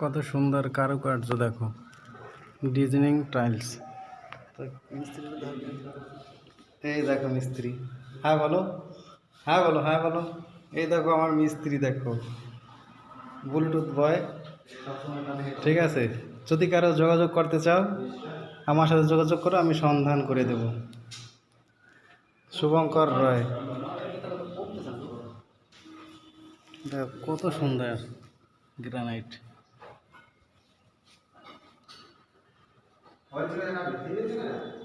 কত সুন্দর কারুকার্য দেখো। ডিজাইনিং টাইলস এই দেখো মিস্ত্রি। হ্যাঁ বলো। হ্যাঁ বলো হ্যাঁ বলো। এই দেখো আমার মিস্ত্রি দেখো। ব্লুটুথ বয় ঠিক আছে? যদি কারও যোগাযোগ করতে চাও, আমার সাথে যোগাযোগ করো, আমি সন্ধান করে দেব। শুভঙ্কর রয়। কত সুন্দর গ্রানাইট হয়েছে